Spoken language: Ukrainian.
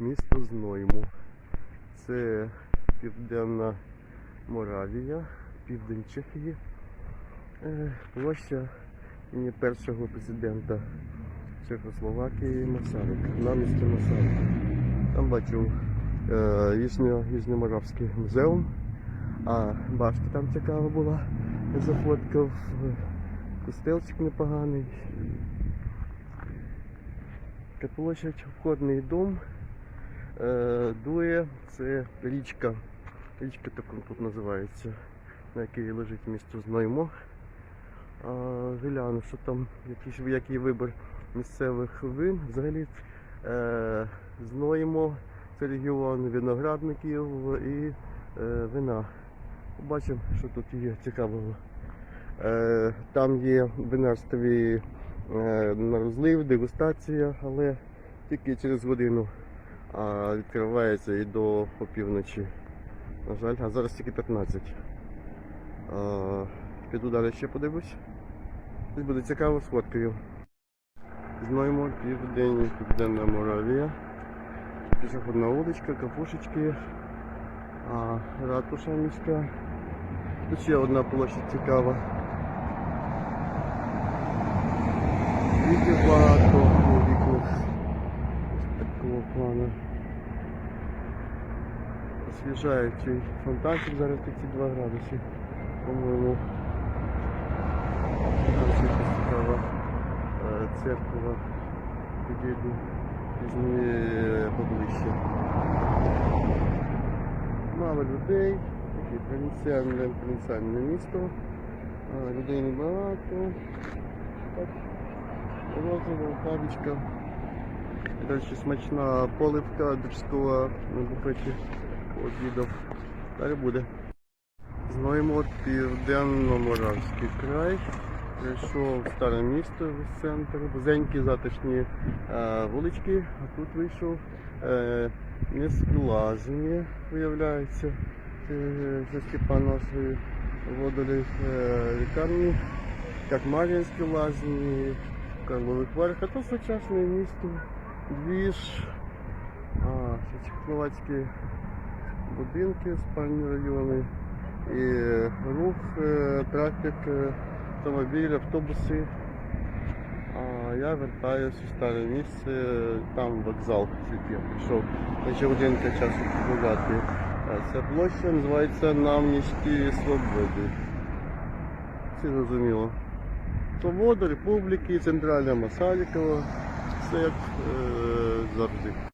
місто Знойму. Це Південна Моравія, південь Чехії. Е, Площа імені першого президента Чехословакії Масарик. На місці Масарик. Там бачу е, Їжньо- Їжньоморавський музеум. А башта там цікава була. Зафоткав. Е, Костелчик непоганий. Така площадь, входний дом. Е, дує, це річка. Річка так тут називається, на якій лежить місто Зноймо. Гляну, що там, який, який вибір місцевих вин. Взагалі е, це регіон виноградників і е, вина. Побачимо, що тут є цікавого. Е, Там є винарстві е, на розлив, дегустація, але тільки через годину відкривається і до опівночі. На жаль, а зараз тільки 15. А, піду далі ще подивлюсь. Тут буде цікаво сфоткаю. Знаємо південь, південна Моравія. Пішохідна вуличка, кафушечки, ратуша міська. Тут ще одна площадь цікава. Віків багато у вікнах такого плану. Освіжаючий фонтанчик, зараз 32 градуси, по-моєму. Там якась цікава е, церква. Підійду пізніше поближче. Мало людей, таке провінціальне, провінціальне місто. Людей небагато. Так, розова, кавічка. Далі смачна поливка дочкова на буфеті обідав. Далі буде. Знаємо південно-моравський край. Прийшов в старе місто в центр, вузенькі затишні е, вулички, а тут вийшов е, нескладні, виявляється, е, зі Степановської водолі е, лікарні, як Мар'їнські лазні, Карлових Варх, а то сучасне місто, двіж, а, це чехословацькі будинки, спальні райони, і рух, е, трафік, е, автомобілі, автобуси. А я вертаюся в старе місце, там вокзал, звідки я прийшов. На годинка часу погуляти. Ця площа називається Намністі Свободи. Все зрозуміло. Свобода, Республіки, Центральна Масалікова. Все як е, завжди.